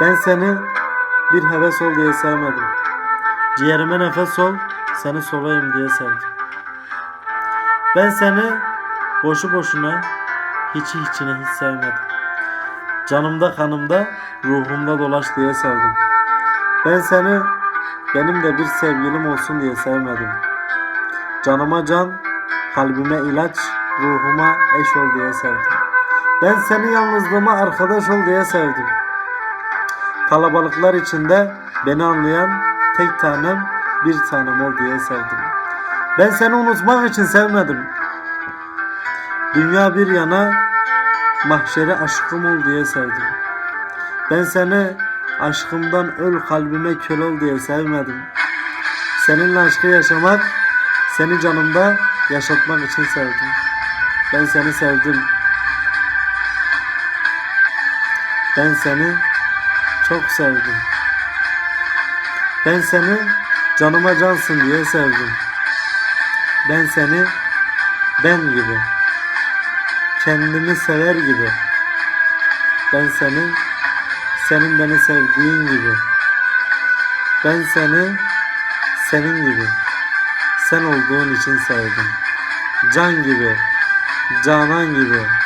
Ben seni bir heves ol diye sevmedim. Ciğerime nefes ol, seni solayım diye sevdim. Ben seni boşu boşuna, hiçi hiçine hiç sevmedim. Canımda kanımda, ruhumda dolaş diye sevdim. Ben seni benim de bir sevgilim olsun diye sevmedim. Canıma can, kalbime ilaç, ruhuma eş ol diye sevdim. Ben seni yalnızlığıma arkadaş ol diye sevdim. Kalabalıklar içinde beni anlayan tek tanem bir tanem ol diye sevdim. Ben seni unutmak için sevmedim. Dünya bir yana mahşeri aşkım ol diye sevdim. Ben seni aşkımdan öl kalbime köle ol diye sevmedim. Seninle aşkı yaşamak, seni canımda yaşatmak için sevdim. Ben seni sevdim. Ben seni çok sevdim. Ben seni canıma cansın diye sevdim. Ben seni ben gibi, kendimi sever gibi. Ben seni senin beni sevdiğin gibi. Ben seni senin gibi. Sen olduğun için sevdim. Can gibi, canan gibi.